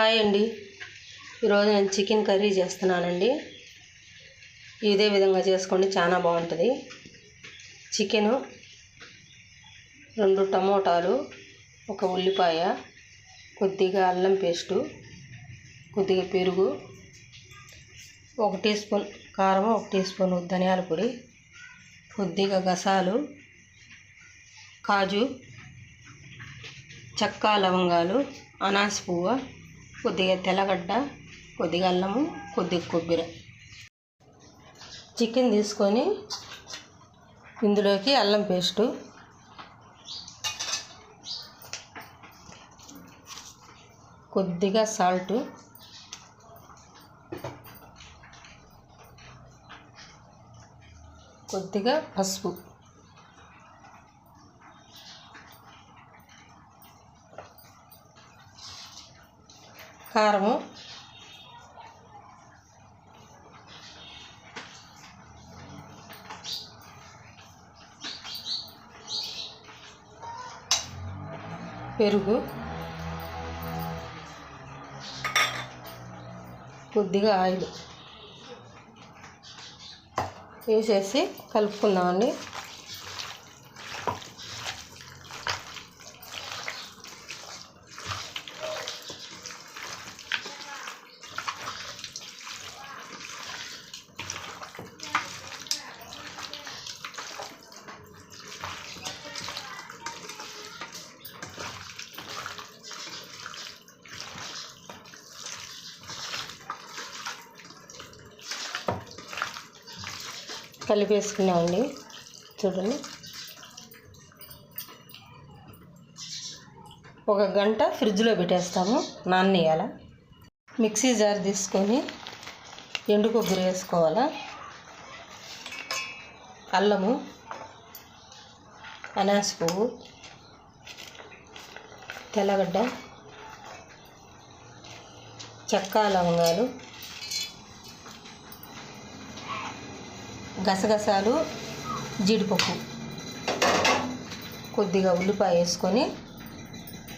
Hi అండి. ఈరోజు నేను చికెన్ కర్రీ చేస్తున్నానండి. ఇదే విధంగా చేసుకోండి చాలా బాగుంటుంది. చికెను రెండు టమోటాలు ఒక ఉల్లిపాయ కొద్దిగా అల్లం పేస్టు కొద్దిగా పెరుగు ఒక టీ స్పూన్ కారం ఒక టీ స్పూన్ ధనియాల పొడి కొద్దిగా గసాలు కాజు చక్కా లవంగాలు అనాస పువ్వు కొద్దిగా తెల్లగడ్డ కొద్దిగా అల్లము కొద్దిగా కొబ్బరి. చికెన్ తీసుకొని ఇందులోకి అల్లం పేస్టు. కొద్దిగా సాల్ట్. కొద్దిగా పసుపు. కారము పెరుగు. కొద్దిగా ఆయిల్ వేసేసి కలుపుకుందామండి. కలిపేసుకున్నామండి. చూడండి. ఒక గంట ఫ్రిడ్జ్లో పెట్టేస్తాము. నానేయాల మిక్సీ జార్ తీసుకొని ఎండు కొబ్బరి వేసుకోవాలా? అల్లము అనాస పువ్వు తెల్లగడ్డ చెక్క లవంగాలు గసగసాలు జీడిపప్పు. కొద్దిగా ఉల్లిపాయ వేసుకొని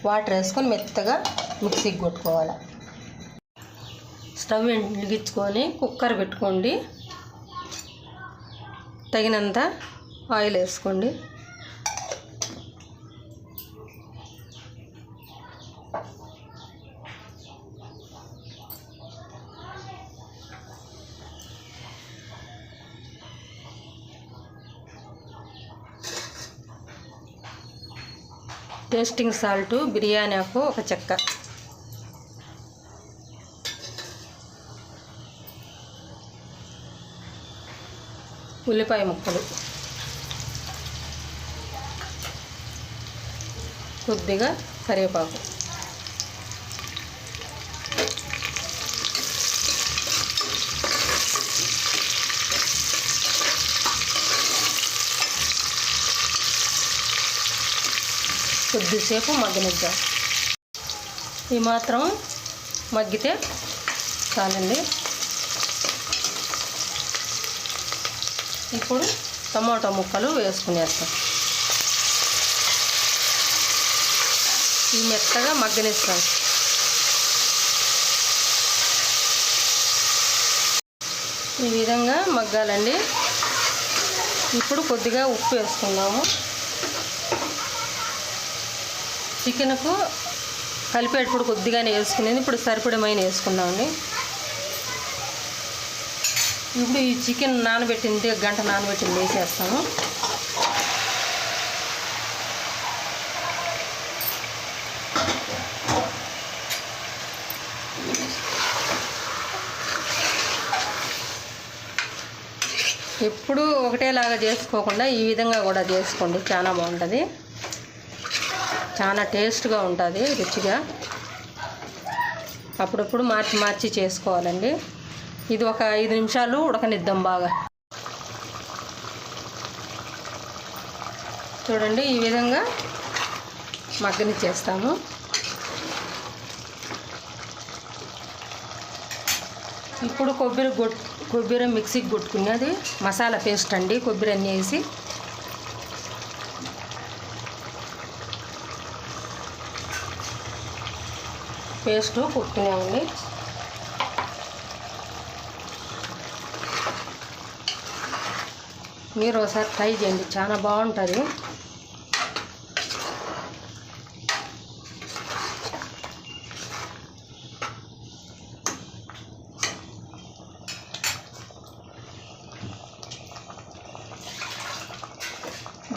వాటర్ వేసుకొని మెత్తగా మిక్సీకి కొట్టుకోవాలి. స్టవ్ వెలిగించుకొని కుక్కర్ పెట్టుకోండి. తగినంత ఆయిల్ వేసుకోండి. టేస్టింగ్ సాల్ట్ బిర్యానీ ఆకు ఒక చెక్క. ఉల్లిపాయ ముక్కలు. కొద్దిగా కరివేపాకు. కొద్దిసేపు మగ్గనిద్దాం. ఈ మాత్రం మగ్గితే చాలండి. ఇప్పుడు టమాటా ముక్కలు వేసుకునేస్తాం. ఈ మెత్తగా మగ్గనిస్తాం. ఈ విధంగా మగ్గాలండి. ఇప్పుడు కొద్దిగా ఉప్పు వేసుకుందాము. చికెన్కు కలిపేటప్పుడు కొద్దిగానే వేసుకునేది. ఇప్పుడు సరిపడమైన వేసుకున్నామండి ఇప్పుడు ఈ చికెన్ నానబెట్టింది గంట నానబెట్టింది వేసేస్తాము ఎప్పుడు ఒకటేలాగా చేసుకోకుండా ఈ విధంగా కూడా చేసుకోండి. చాలా బాగుంటుంది. చాలా టేస్ట్గా ఉంటుంది రుచిగా. అప్పుడప్పుడు మార్చి మార్చి చేసుకోవాలండి. ఇది ఒక ఐదు నిమిషాలు ఉడకనిద్దాం బాగా. చూడండి ఈ విధంగా మగ్గనిచ్చేస్తాము. ఇప్పుడు కొబ్బరి గొట్ కొబ్బరి మిక్సీకి కొట్టుకునేది మసాలా పేస్ట్ అండి కొబ్బరి అన్నీ వేసి. పేస్ట్ కుట్టుకున్నామండి మీరు ఒకసారి ట్రై చేయండి చాలా బాగుంటుంది.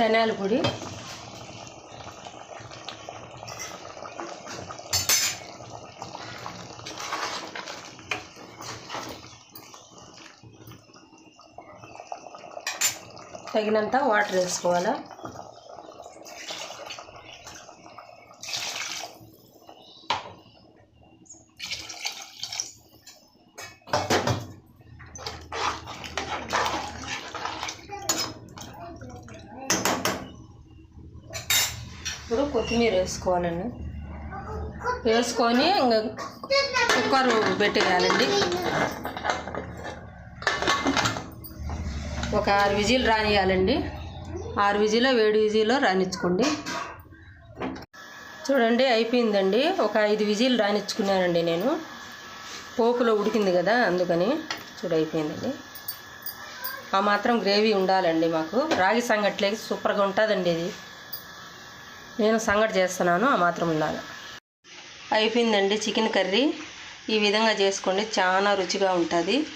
ధనియాల పొడి. తగినంత వాటర్ వేసుకోవాలా? ఇప్పుడు కొత్తిమీర వేసుకోవాలండి వేసుకొని ఇంకా కుక్కర్ పెట్టేయాలండి. ఒక ఆరు విజిల్ రానియాలండి. ఆరు విజిలో ఏడు విజిల్లో రానిచ్చుకోండి. చూడండి అయిపోయిందండి. ఒక ఐదు విజిల్ రానిచ్చుకున్నానండి నేను. పోపులో ఉడికింది కదా అందుకని చూడ అయిపోయిందండి. ఆ మాత్రం గ్రేవీ ఉండాలండి మాకు. రాగి సంగట్లేకి సూపర్గా ఉంటుందండి ఇది. నేను సంగటి చేస్తున్నాను ఆ మాత్రం ఉండాలి. అయిపోయిందండి చికెన్ కర్రీ. ఈ విధంగా చేసుకోండి చాలా రుచిగా ఉంటుంది.